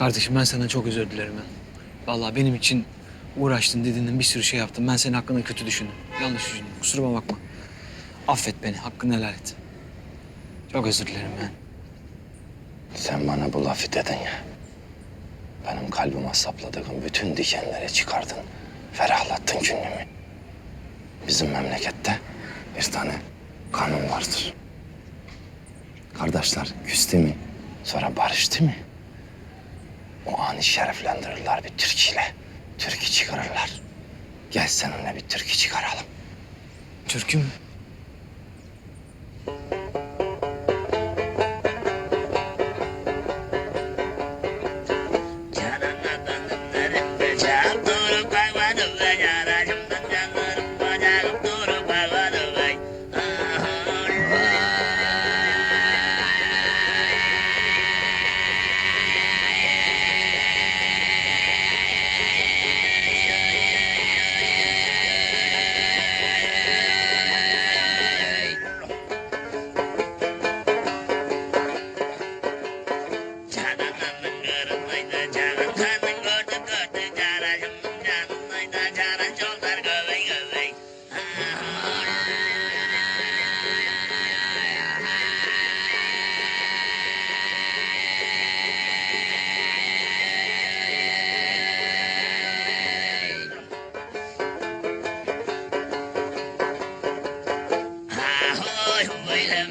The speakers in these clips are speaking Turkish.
Kardeşim ben senden çok özür dilerim ya. Vallahi benim için uğraştın, didindin, bir sürü şey yaptım. Ben senin hakkında kötü düşündüm. Yanlış düşündüm. Kusuruma bakma. Affet beni, hakkını helal et. Çok özür dilerim ben. Sen bana bu lafı dedin ya. Benim kalbime sapladığın bütün dikenleri çıkardın. Ferahlattın günümü. Bizim memlekette bir tane kanun vardır. Kardeşler küstü mü sonra barıştı mı? O anı şereflendirirler bir türküyle. Türkü çıkarırlar. Gel seninle bir türkü çıkaralım. Türküm.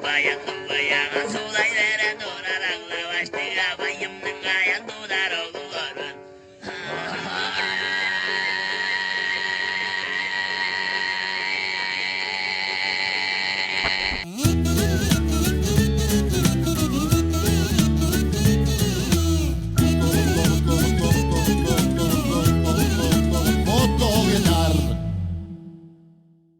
Bayang bayang sudah